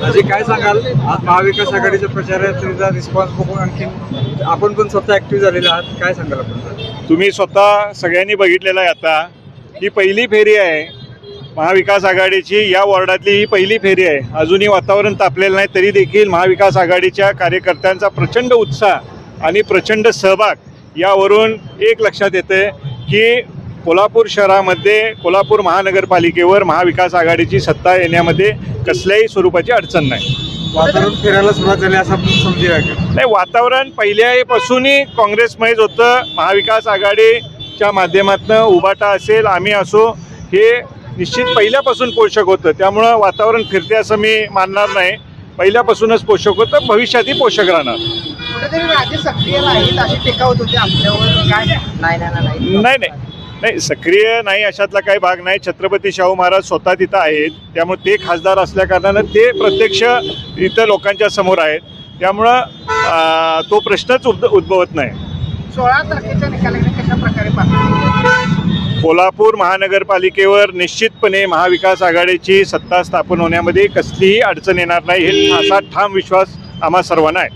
म्हणजे काय सांगाल? आज महाविकास आघाडीच्या यात्रेचा रिस्पॉन्स बघून आणखीन आपण पण स्वतः ऍक्टिव्ह झालेले आहात. काय सांगाल आपण? तुम्ही स्वतः सगळ्यांनी बघितलेलं आहे आता. ही पहिली फेरी आहे. महाविकास आघाडीची या वॉर्डातली ही पहिली फेरी आहे. अजूनही वातावरण तापलेलं नाही तरी देखील महाविकास आघाडीच्या कार्यकर्त्यांचा प्रचंड उत्साह आणि प्रचंड सहभाग यावरून एक लक्षात येते की कोल्हापूर शहरामध्ये कोल्हापूर महानगरपालिकेवर महाविकास आघाडीची सत्ता येण्यामध्ये कसल्याही स्वरूपाची अडचण नाही. वातावरण फिरायला सुरुवात झाली असं आपण समजूया का. नाही वातावरण पहिल्यापासूनही काँग्रेसमध्येच होतं. महाविकास आघाडीच्या माध्यमातून उबाटा असेल आम्ही असो हे निश्चित पहिल्यापासून पोषक होतं. त्यामुळं वातावरण फिरते असं मी मानणार नाही. पहिल्यापासूनच पोषक होतं भविष्यातही पोषक राहणार. कुठेतरी राज्य सक्रिय राहील अशी टीका होत होती आपल्यावर. काय? नाही नाही. नाही सक्रिय नाही अशातला काही भाग नाही. छत्रपती शाहू महाराज स्वतः तिथं आहेत. त्यामुळे ते खासदार असल्या कारणानं ते प्रत्यक्ष इथं लोकांच्या समोर आहेत. त्यामुळं तो प्रश्नच उद् उद्भवत नाही. सोळा तारखेच्या निकालाकडे कशा प्रकारे कोल्हापूर महानगरपालिकेवर निश्चितपणे महाविकास आघाडीची सत्ता स्थापन होण्यामध्ये कसलीही अडचण येणार नाही. हे असा ठाम विश्वास आम्हा सर्वांना आहे.